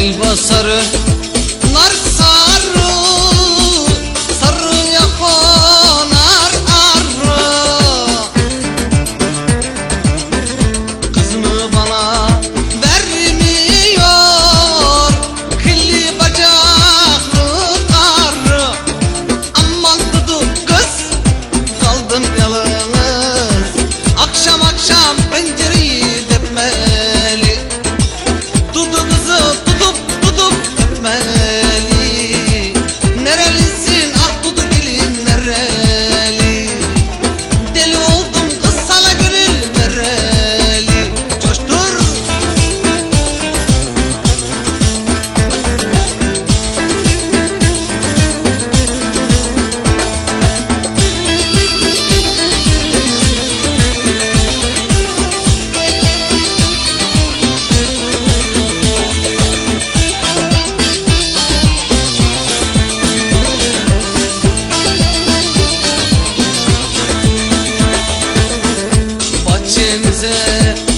ayva sarı Nar sarı sarı Sarıya konar arı. Kızını bana vermiyor Kıllı bacaklı arı Aman tutu kız Kaldım yalnız. Akşam akşam pencere Yeah.